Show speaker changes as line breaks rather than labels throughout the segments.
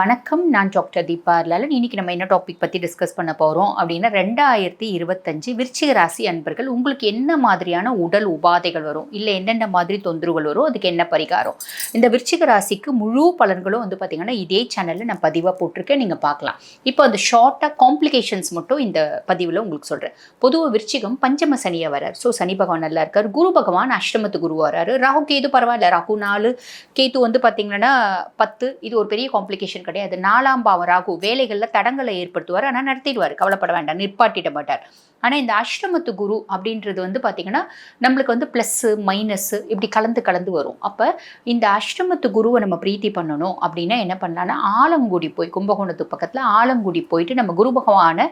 வணக்கம் நான் டாக்டர் தீபா லாலன் இன்னைக்கு நம்ம என்ன டாபிக் பற்றி டிஸ்கஸ் பண்ண போகிறோம் அப்படின்னா ரெண்டாயிரத்தி இருபத்தஞ்சு விருச்சிக ராசி அன்பர்கள் உங்களுக்கு என்ன மாதிரியான உடல் உபாதைகள் வரும்? இல்லை என்னென்ன மாதிரி தொந்தரவுகள் வரும்? அதுக்கு என்ன பரிகாரம்? இந்த விருச்சிக ராசிக்கு முழு பலன்களும் வந்து பார்த்திங்கன்னா இதே சேனலில் நான் பதிவாக போட்டிருக்கேன். நீங்கள் பார்க்கலாம். இப்போ அந்த ஷார்ட்டாக காம்ப்ளிகேஷன்ஸ் மட்டும் இந்த பதிவில் உங்களுக்கு சொல்கிறேன் பொதுவாக விருச்சிகம் பஞ்சம சனியாக வரார். ஸோ சனி பகவான் நல்லா இருக்கார். குரு பகவான் அஷ்டமத்து குரு வராரு. ராகு கேது பரவாயில்ல. ராகு நாலு கேத்து வந்து பார்த்திங்கன்னா பத்து. இது ஒரு பெரிய காம்ப்ளிகேஷன் கிடையாது. நாலாம் பாவம் ராகு வேலைகளில் தடங்களை ஏற்படுத்துவார் ஆனால் நடத்திடுவார். கவலைப்பட வேண்டாம். நிற்பாட்டிட மாட்டார். ஆனால் இந்த அஷ்டமத்து குரு அப்படின்றது வந்து பார்த்திங்கன்னா நம்மளுக்கு வந்து ப்ளஸ்ஸு மைனஸ்ஸு இப்படி கலந்து கலந்து வரும். அப்போ இந்த அஷ்டமத்து குருவை நம்ம பிரீத்தி பண்ணணும் அப்படின்னா என்ன பண்ணலான்னா ஆலங்குடி போய் கும்பகோணத்து பக்கத்தில் ஆலங்குடி போயிட்டு நம்ம குரு பகவானை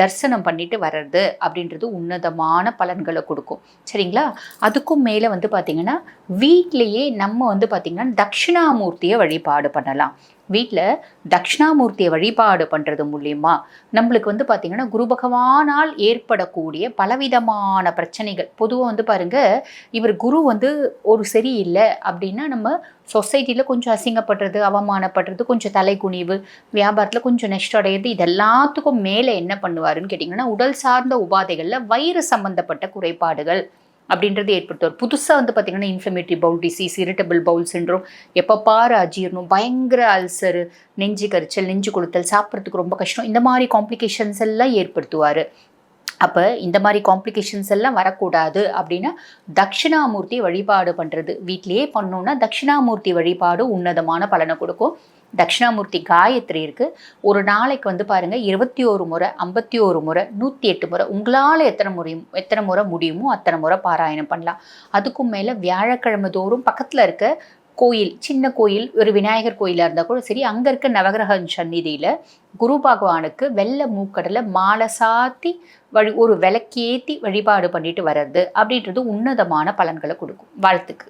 தரிசனம் பண்ணிட்டு வர்றது அப்படின்றது உன்னதமான பலன்களை கொடுக்கும். சரிங்களா? அதுக்கும் மேலே வந்து பார்த்திங்கன்னா வீட்லேயே நம்ம வந்து பார்த்திங்கன்னா தட்சிணாமூர்த்தியை வழிபாடு பண்ணலாம். வீட்டில் தட்சிணாமூர்த்தியை வழிபாடு பண்ணுறது மூலியமாக நம்மளுக்கு வந்து பார்த்திங்கன்னா குரு பகவானால் ஏற்படக்கூடிய பலவிதமான பிரச்சனைகள். பொதுவாக வந்து பாருங்க இவர் குரு வந்து ஒரு சரியில்லை அப்படின்னா நம்ம சொசைட்டியில் கொஞ்சம் அசிங்கப்படுறது அவமானப்படுறது கொஞ்சம் தலைக்குனிவு வியாபாரத்தில் கொஞ்சம் நெஷ்டம் அடையிறது இதெல்லாத்துக்கும் மேலே என்ன பண்ணுவாருன்னு கேட்டிங்கன்னா உடல் சார்ந்த உபாதைகளில் வயிறு சம்பந்தப்பட்ட குறைபாடுகள் அப்படின்றது ஏற்படுத்துவார். புதுசாக வந்து பார்த்திங்கன்னா inflammatory bowel disease irritable bowel syndrome எப்போ பாரு அஜீர்ணம் பயங்கர அல்சரு நெஞ்சு கரிச்சல் நெஞ்சு கொளுத்தல் சாப்பிட்றதுக்கு ரொம்ப கஷ்டம் இந்த மாதிரி காம்ப்ளிகேஷன்ஸ் எல்லாம் ஏற்படுத்துவார். அப்போ இந்த மாதிரி காம்ப்ளிகேஷன்ஸ் எல்லாம் வரக்கூடாது அப்படின்னா தட்சிணாமூர்த்தி வழிபாடு பண்ணுறது வீட்லேயே பண்ணோன்னா தட்சிணாமூர்த்தி வழிபாடு உன்னதமான பலனை கொடுக்கும். தட்சிணாமூர்த்தி காயத்ரி இருக்குது ஒரு நாளைக்கு வந்து பாருங்கள் இருபத்தி ஒரு முறை ஐம்பத்தி ஒரு முறை நூற்றி எட்டு முறை உங்களால் எத்தனை முறையும் எத்தனை முறை முடியுமோ அத்தனை முறை பாராயணம் பண்ணலாம். அதுக்கும் மேலே வியாழக்கிழமை தோறும் பக்கத்தில் இருக்க கோயில் சின்ன கோயில் ஒரு விநாயகர் கோயிலாக இருந்தால் கூட சரி அங்கே இருக்க நவகிரக சந்நிதியில் குரு பகவானுக்கு வெள்ளை மூக்கடலை மாலை சாத்தி வழி ஒரு விளக்கேற்றி வழிபாடு பண்ணிட்டு வர்றது அப்படின்றது உன்னதமான பலன்களை கொடுக்கும். வாழ்த்துக்கு.